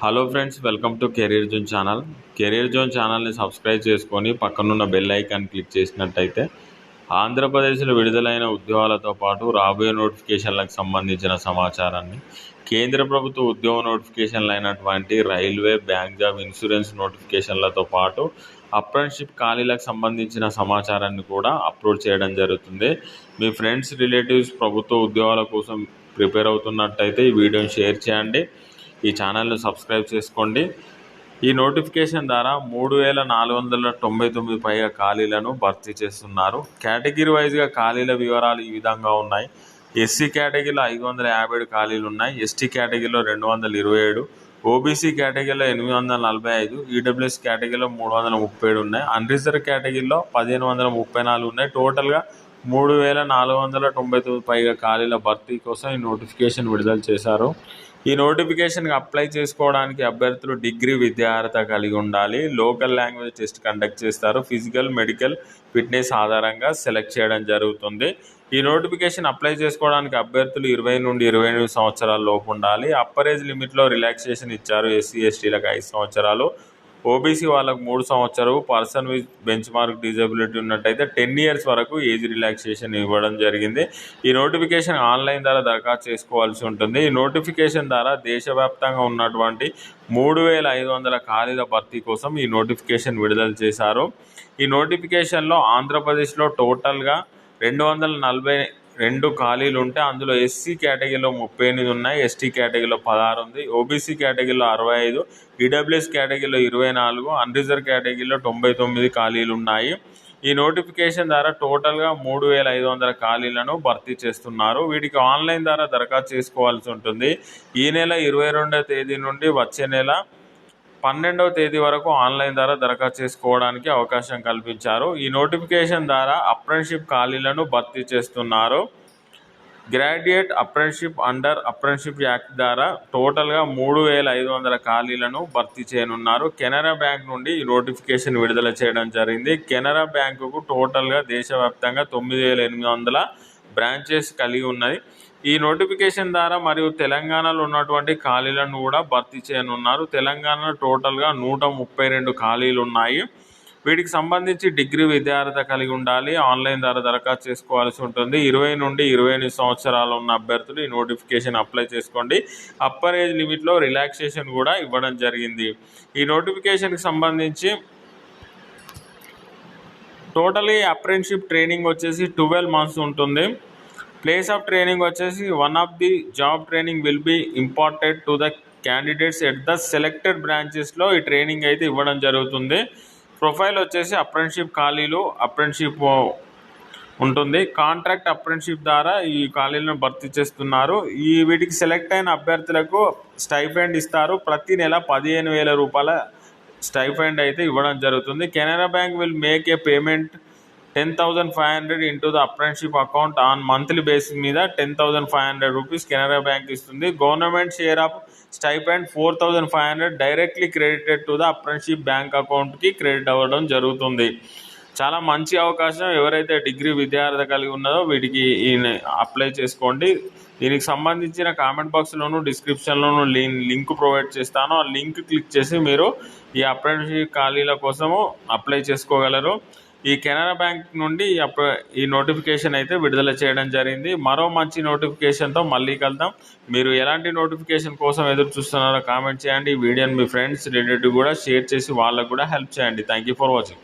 Hello friends welcome to career zone channel career zone ఛానల్ని subscribe చేసుకొని పక్కనున్న bell icon click చేసినట్టయితే ఆంధ్రప్రదేశ్లో విడుదలైన ఉద్యోగాలతో పాటు రాబోయే నోటిఫికేషన్లకు సంబంధించిన సమాచారాన్ని కేంద్ర ప్రభుత్వ ఉద్యోగ నోటిఫికేషన్లు అయినటువంటి రైల్వే బ్యాంక్ జాబ్ ఇన్సూరెన్స్ నోటిఫికేషన్లతో పాటు అప్రెంటిషిప్ ఖాళీలకు సంబంధించిన సమాచారాన్ని కూడా అప్లోడ్ చేయడం జరుగుతుంది. మీ ఫ్రెండ్స్ రిలేటివ్స్ ప్రభుత్వ ఉద్యోగాల కోసం ప్రిపేర్ అవుతున్నట్టయితే ఈ వీడియోని షేర్ చేయండి. ఈ ఛానల్ని సబ్స్క్రైబ్ చేసుకోండి. ఈ నోటిఫికేషన్ ద్వారా మూడు వేల నాలుగు వందల తొంభై తొమ్మిది పైగా ఖాళీలను భర్తీ చేస్తున్నారు. కేటగిరీ వైజ్గా ఖాళీల వివరాలు ఈ విధంగా ఉన్నాయి. ఎస్సీ కేటగిరీలో ఐదు వందల యాభై ఏడు ఖాళీలు ఉన్నాయి. ఎస్టీ కేటగిరీలో రెండు వందల ఇరవై ఏడు ఓబీసీ కేటగిరీలో ఎనిమిది వందల నలభై ఐదు ఈడబ్ల్యూఎస్ కేటగిరీలో మూడు వందల ముప్పై ఏడు ఉన్నాయి. అన్రిజర్వ్ కేటగిరీలో పదిహేను వందల ముప్పై నాలుగు ఉన్నాయి. టోటల్గా మూడు వేల నాలుగు వందల తొంభై తొమ్మిది పైగా ఖాళీల భర్తీ కోసం ఈ నోటిఫికేషన్ విడుదల చేశారు. ఈ నోటిఫికేషన్కి అప్లై చేసుకోవడానికి అభ్యర్థులు డిగ్రీ విద్యార్హత కలిగి ఉండాలి. లోకల్ లాంగ్వేజ్ టెస్ట్ కండక్ట్ చేస్తారు. ఫిజికల్ మెడికల్ ఫిట్నెస్ ఆధారంగా సెలెక్ట్ చేయడం జరుగుతుంది. ఈ నోటిఫికేషన్ అప్లై చేసుకోవడానికి అభ్యర్థులు ఇరవై నుండి ఇరవై ఎనిమిది సంవత్సరాల లోపు ఉండాలి. అప్పర్ ఏజ్ లిమిట్లో రిలాక్సేషన్ ఇచ్చారు ఎస్సీ ఎస్టీలకు ఐదు సంవత్సరాలు. ఓబీసీ వాళ్ళకు మూడు సంవత్సరాలు person with bench mark disability ఉన్నట్టయితే టెన్ ఇయర్స్ వరకు ఏజ్ రిలాక్సేషన్ ఇవ్వడం జరిగింది. ఈ నోటిఫికేషన్ ఆన్లైన్ ద్వారా దరఖాస్తు చేసుకోవాల్సి ఉంటుంది. ఈ నోటిఫికేషన్ ద్వారా దేశవ్యాప్తంగా ఉన్నటువంటి మూడు వేల ఐదు వందల ఖాళీల భర్తీ కోసం ఈ నోటిఫికేషన్ విడుదల చేశారు. ఈ నోటిఫికేషన్లో ఆంధ్రప్రదేశ్లో టోటల్గా రెండు వందల నలభై రెండు ఖాళీలు ఉంటే అందులో ఎస్సీ కేటగిరీలో ముప్పై ఎనిమిది ఉన్నాయి ఎస్టీ కేటగిరీలో పదహారు ఉంది ఓబీసీ కేటగిరీలో అరవై ఐదు ఈడబ్ల్యూఎస్ కేటగిరీలో ఇరవై నాలుగు అన్రిజర్వ్ కేటగిరీలో తొంభై తొమ్మిది ఖాళీలు ఉన్నాయి. ఈ నోటిఫికేషన్ ద్వారా టోటల్గా మూడు వేల ఐదు వందల ఖాళీలను భర్తీ చేస్తున్నారు. వీటికి ఆన్లైన్ ద్వారా దరఖాస్తు చేసుకోవాల్సి ఉంటుంది. ఈ నెల ఇరవై రెండవ తేదీ నుండి వచ్చే నెల పన్నెండవ తేదీ వరకు ఆన్లైన్ ద్వారా దరఖాస్తు చేసుకోవడానికి అవకాశం కల్పించారు. ఈ నోటిఫికేషన్ ద్వారా అప్రెంటిషిప్ ఖాళీలను భర్తీ చేస్తున్నారు. Graduate apprenticeship under apprenticeship act ద్వారా టోటల్గా మూడు వేల ఐదు వందల ఖాళీలను భర్తీ చేయనున్నారు. కెనరా బ్యాంక్ నుండి ఈ నోటిఫికేషన్ విడుదల చేయడం జరిగింది. కెనరా బ్యాంకుకు టోటల్గా దేశవ్యాప్తంగా తొమ్మిది వేల ఎనిమిది వందల బ్రాంచెస్ కలిగి ఉన్నది. ఈ నోటిఫికేషన్ ద్వారా మరియు తెలంగాణలో ఉన్నటువంటి ఖాళీలను కూడా భర్తీ చేయనున్నారు. తెలంగాణలో టోటల్గా నూట ముప్పై రెండు ఖాళీలు ఉన్నాయి. వీటికి సంబంధించి డిగ్రీ విద్యార్హత కలిగి ఉండాలి. ఆన్లైన్ ద్వారా దరఖాస్తు చేసుకోవాల్సి ఉంటుంది. ఇరవై నుండి ఇరవై ఎనిమిది సంవత్సరాలు ఉన్న అభ్యర్థులు ఈ నోటిఫికేషన్ అప్లై చేసుకోండి. అప్పర్ ఏజ్ లిమిట్లో రిలాక్సేషన్ కూడా ఇవ్వడం జరిగింది. ఈ నోటిఫికేషన్కి సంబంధించి టోటలీ అప్రెంటిషిప్ ట్రైనింగ్ వచ్చేసి ట్వెల్వ్ మంత్స్ ఉంటుంది. ప్లేస్ ఆఫ్ ట్రైనింగ్ వచ్చేసి one of the job training will be important to the candidates at the selected బ్రాంచెస్లో ఈ ట్రైనింగ్ అయితే ఇవ్వడం జరుగుతుంది. ప్రొఫైల్ వచ్చేసి అప్రెంటిషిప్ ఖాళీలు అప్రెంటిషిప్ ఉంటుంది. కాంట్రాక్ట్ అప్రెంటిషిప్ ద్వారా ఈ ఖాళీలను భర్తీ చేస్తున్నారు. ఈ వీటికి సెలెక్ట్ అయిన అభ్యర్థులకు స్టైఫెండ్ ఇస్తారు. ప్రతి నెల పదిహేను వేల రూపాయల స్టైఫెండ్ అయితే ఇవ్వడం జరుగుతుంది. Canara Bank will make a payment ten thousand five hundred into the apprenticeship account on monthly basis మీద ten thousand five hundred rupees Canara Bank ఇస్తుంది. Government share of stipend four thousand five hundred directly credited to the apprenticeship bank అకౌంట్కి credit అవ్వడం జరుగుతుంది. చాలా మంచి అవకాశం. ఎవరైతే degree విద్యార్థి కలిగి ఉన్నదో వీటికి అప్లై చేసుకోండి. దీనికి సంబంధించిన కామెంట్ బాక్స్లోను డిస్క్రిప్షన్లోను లింక్ ప్రొవైడ్ చేస్తాను. ఆ లింక్ క్లిక్ చేసి మీరు ఈ అప్రెంటిషిప్ ఖాళీల కోసము అప్లై చేసుకోగలరు. ఈ కెనరా బ్యాంక్ నుండి ఈ నోటిఫికేషన్ అయితే విడుదల చేయడం జరిగింది. మరో మంచి నోటిఫికేషన్తో మళ్ళీ కలుద్దాం. మీరు ఎలాంటి నోటిఫికేషన్ కోసం ఎదురు చూస్తున్నారో కామెంట్ చేయండి. ఈ వీడియోని మీ ఫ్రెండ్స్ రిలేటివ్ కూడా షేర్ చేసి వాళ్ళకు కూడా హెల్ప్ చేయండి. Thank you for watching